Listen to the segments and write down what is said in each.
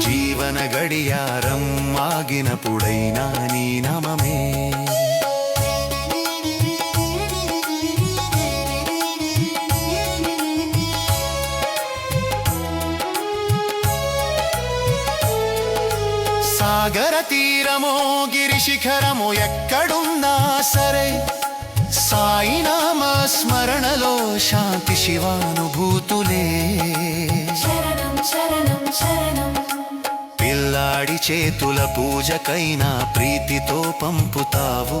జీవన గడియారం ఆగినప్పుడైనా నీ నమమే. సాగర తీరమో గిరిశిఖరమో ఎక్కడున్నా సరే సాయినామ స్మరణలో శాంతి శివానుభూతులే. పిల్లాడి చేతుల పూజకైనా ప్రీతితో పంపుతావు.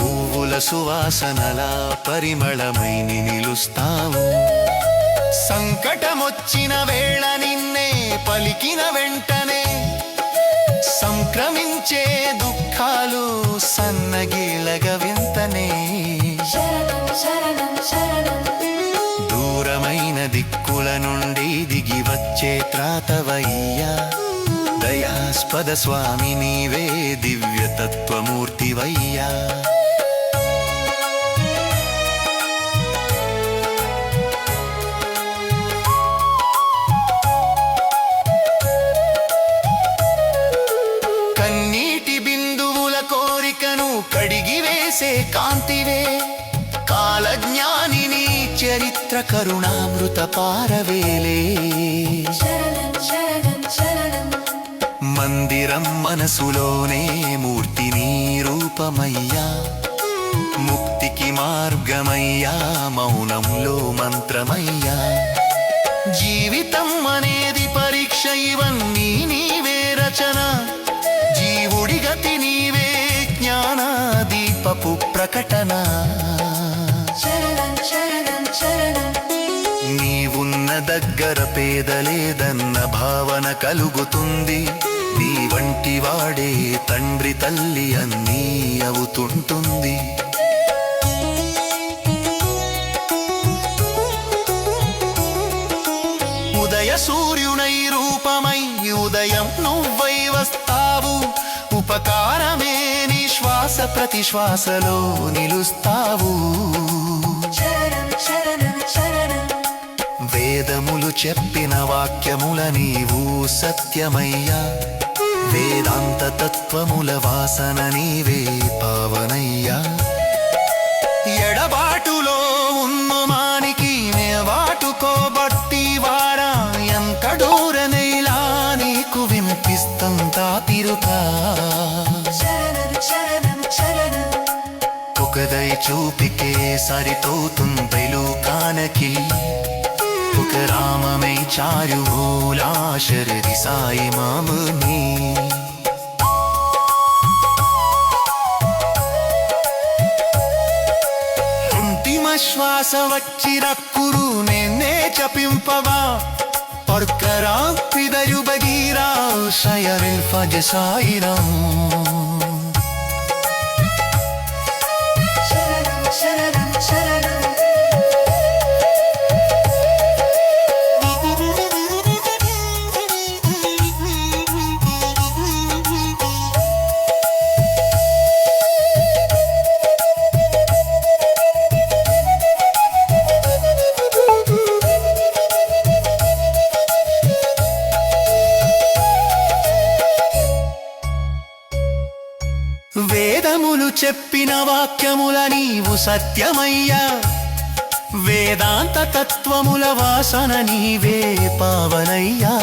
పువ్వుల సువాసనల పరిమళమైని నిలుస్తావు. సంకటమొచ్చిన వేళ నిన్నే పలికిన వెంటనే సంక్రమించే దుఃఖాలు సన్నగిలగ వింతనే దూరమైన దిక్కుల నుండి దిగి వచ్చే త్రాతవయ్యా. దయాస్పద స్వామి నీవే దివ్య తత్వమూర్తివయ్యా. కన్నీటి బిందువుల కోరికను కడిగి కాంతివే. కాలజ్ఞానిని చరిత్ర కరుణామృత పారవేలే. మందిరం మనసులోనే మూర్తి నీ రూపమయ్యా ముక్తికి మార్గమయ్యా మౌనంలో మంత్రమయ్యా. జీవితం అనేది పరీక్ష ఇవన్నీ నీవే రచన. జీవుడి గతి నీవే జ్ఞాన దీపపు ప్రకటన. నీవున్న దగ్గర పేదలేదన్న భావన కలుగుతుంది. నీ వంటి వాడే తండ్రి తల్లి అన్నీ అవుతుంటుంది. ఉదయ సూర్యునై రూపమై ఉదయం నువ్వై వస్తావు. ఉపకారమే నీ శ్వాస ప్రతి శ్వాసలో నిలుస్తావు. వేదములు చెప్పిన వాక్యముల నీవు సత్యమయ్యా. వేదాంత తత్వముల వాసన నీవే పావనయ్యా. ఎడబాటులో ఉన్నమానికి వాటుకోబట్టి వారా ఎంత దూరనైలా నీకు వినిపిస్తంతా శరణం ఒకదై చూపికే సరితోతుంది లోకానకి ఒక రామమై చారు భూలా శరది సాయి మామని శ్వాస వచ్చి రక్కురు నిన్నే చపింపవా పర్కరా పిదరు బగీరా శయరిల్ ఫజ సాయిరాం వేదములు చెప్పిన వాక్యముల నీవు సత్యమయ్యా. వేదాంత తత్వముల వాసన నీవే పావనయ్యా.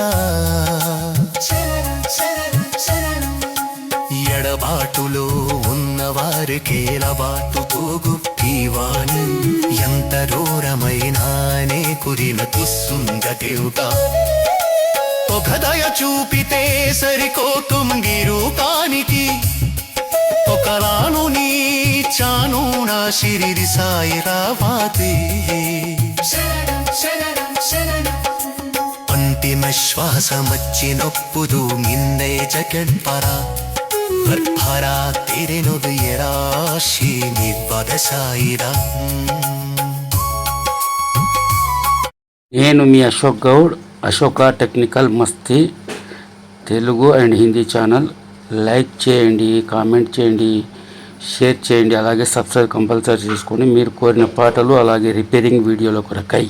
ఎడబాటులో శరణం శరణం ఎడబాటులో ఉన్నవారికేలబాటు ఎంత దూరమైనానే కురిన తిస్సుంగటేవుగా ఒక దయ చూపితే సరికోకుంగి రూపానికి. ఒకలాను నీ చాను నా శిరిడి సాయి రావాతి శరణం శరణం శరణం ಅಂತಿಮ ಶ್ವಾಸ ಮಚ್ಚಿನೊಪ್ಪುದು ನಿನ್ನೆ ಜಗನ್ಪರ ಬರ್ಭರ ತೆರೆನುದು ಎರಾಶಿ ನಿಬ್ಬದ ಸಾಯಿರ నేను మీ Ashok Goud Ashoka technical Masti Telugu and Hindi channel like చేయండి కామెంట్ చేయండి షేర్ చేయండి అలాగే సబ్స్క్రైబ్ కంపల్సరీ చేసుకొని మీరు కోరిన పాటలు అలాగే రిపేరింగ్ వీడియోల కొరకై.